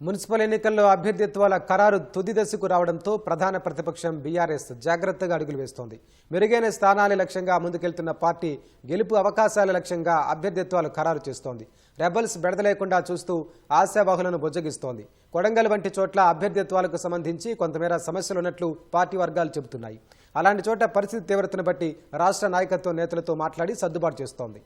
Municipal ఎన్నికల్లో అభ్యర్థిత్వాల ఖరారు తుది దశకు రావడంతో ప్రధాన ప్రతిపక్షం బీఆర్ఎస్ జాగ్రత్తగా అడుగులు వేస్తోంది. మెరుగైన స్థానాల లక్ష్యంగా ముందుకెళ్తున్న పార్టీ గెలుపు అవకాశాల లక్ష్యంగా అభ్యర్థిత్వాలు ఖరారు చేస్తోంది. రెబల్స్ బెడదలేకుండా చూస్తూ ఆశావాహులను బుజ్జగిస్తోంది. కొడంగల్ వంటి చోట్ల అభ్యర్థిత్వాలకు సంబంధించి కొంతమేర సమస్యలున్నట్లు పార్టీ వర్గాలు చెబుతున్నాయి. అలాంటి చోట పరిస్థితి తీవ్రతను బట్టి రాష్ట్ర నాయకత్వం నేతలతో మాట్లాడి సర్దుబాటు చేస్తోంది.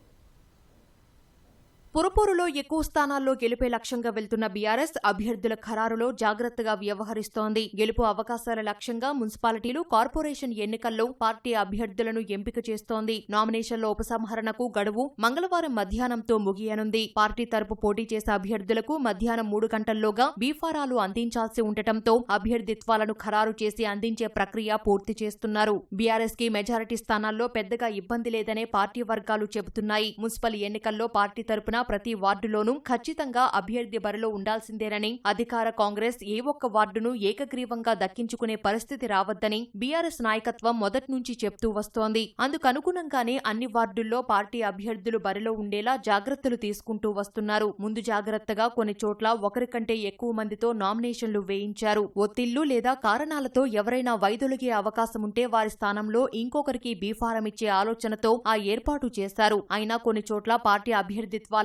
పురపూరులో ఎక్కువ స్థానాల్లో గెలిపే లక్ష్యంగా వెళ్తున్న బీఆర్ఎస్ అభ్యర్థుల ఖరారులో జాగ్రత్తగా వ్యవహరిస్తోంది. గెలుపు అవకాశాల లక్ష్యంగా మున్సిపాలిటీలు కార్పొరేషన్ ఎన్నికల్లో పార్టీ అభ్యర్థులను ఎంపిక చేస్తోంది. నామినేషన్ల ఉపసంహరణకు గడువు మంగళవారం మధ్యాహ్నంతో ముగియనుంది. పార్టీ తరపు పోటీ చేసే అభ్యర్థులకు మధ్యాహ్నం మూడు గంటల్లోగా బీఫారాలు అందించాల్సి ఉండటంతో అభ్యర్థిత్వాలను ఖరారు చేసి అందించే ప్రక్రియ పూర్తి చేస్తున్నారు. బీఆర్ఎస్కి మెజారిటీ స్థానాల్లో పెద్దగా ఇబ్బంది లేదనే పార్టీ వర్గాలు చెబుతున్నాయి. మున్సిపల్ ఎన్నికల్లో పార్టీ తరపున ప్రతి వార్డులోనూ ఖచ్చితంగా అభ్యర్థి బరిలో ఉండాల్సిందేనని అధికార కాంగ్రెస్ ఏ ఒక్క వార్డును ఏకగ్రీవంగా దక్కించుకునే పరిస్థితి రావద్దని బీఆర్ఎస్ నాయకత్వం మొదటి నుంచి చెప్తూ వస్తోంది. అందుకనుగుణంగానే అన్ని వార్డుల్లో పార్టీ అభ్యర్థులు బరిలో ఉండేలా జాగ్రత్తలు తీసుకుంటూ వస్తున్నారు. ముందు జాగ్రత్తగా కొన్ని చోట్ల ఒకరికంటే ఎక్కువ మందితో నామినేషన్లు వేయించారు. ఒత్తిళ్ళు లేదా కారణాలతో ఎవరైనా వైదొలిగే అవకాశం ఉంటే వారి స్థానంలో ఇంకొకరికి బీఫారం ఇచ్చే ఆలోచనతో ఆ ఏర్పాటు చేశారు. అయినా కొన్ని చోట్ల పార్టీ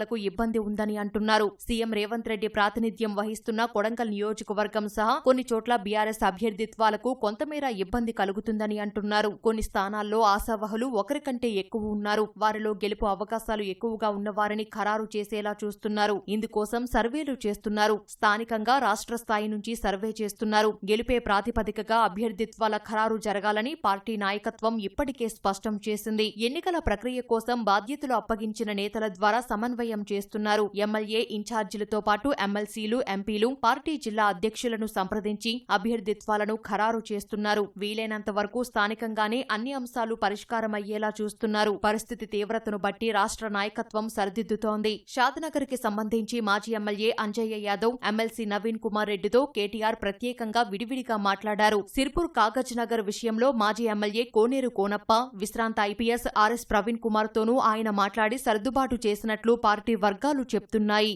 అభ్యర్థిత్వాలకు ఇబ్బంది ఉందని అంటున్నారు. సీఎం రేవంత్ రెడ్డి ప్రాతినిధ్యం వహిస్తున్న కొడంకల్ నియోజకవర్గం సహా కొన్ని చోట్ల బీఆర్ఎస్ అభ్యర్థిత్వాలకు కొంతమేర ఇబ్బంది కలుగుతుందని అంటున్నారు. కొన్ని స్థానాల్లో ఆశావహులు ఒకరికంటే ఎక్కువ ఉన్నారు. వారిలో గెలుపు అవకాశాలు ఎక్కువగా ఉన్నవారిని ఖరారు చేసేలా చూస్తున్నారు. ఇందుకోసం సర్వేలు చేస్తున్నారు. స్థానికంగా రాష్ట్ర స్థాయి నుంచి సర్వే చేస్తున్నారు. గెలుపే ప్రాతిపదికగా అభ్యర్థిత్వాల ఖరారు జరగాలని పార్టీ నాయకత్వం ఇప్పటికే స్పష్టం చేసింది. ఎన్నికల ప్రక్రియ కోసం బాధ్యతలు అప్పగించిన నేతల ద్వారా సమన్వయం చేస్తున్నారు. ఎమ్మెల్యే ఇన్ఛార్జీలతో పాటు ఎమ్మెల్సీలు ఎంపీలు పార్టీ జిల్లా అధ్యక్షులను సంప్రదించి అభ్యర్థిత్వాలను ఖరారు చేస్తున్నారు. వీలైనంత వరకు స్థానికంగానే అన్ని అంశాలు పరిష్కారమయ్యేలా చూస్తున్నారు. పరిస్థితి తీవ్రతను బట్టి రాష్ట్ర నాయకత్వం సరిదిద్దుతోంది. షాద్నగర్కి సంబంధించి మాజీ ఎమ్మెల్యే అంజయ్య యాదవ్ ఎమ్మెల్సీ నవీన్ కుమార్ రెడ్డితో కేటీఆర్ ప్రత్యేకంగా విడివిడిగా మాట్లాడారు. సిర్పూర్ కాగజ్ నగర్ విషయంలో మాజీ ఎమ్మెల్యే కోనేరు కోనప్ప విశ్రాంత ఐపీఎస్ ఆర్ఎస్ ప్రవీణ్ కుమార్ తోనూ ఆయన మాట్లాడి సర్దుబాటు చేసినట్లు పార్టీ పార్టీ వర్గాలు చెప్తున్నాయి.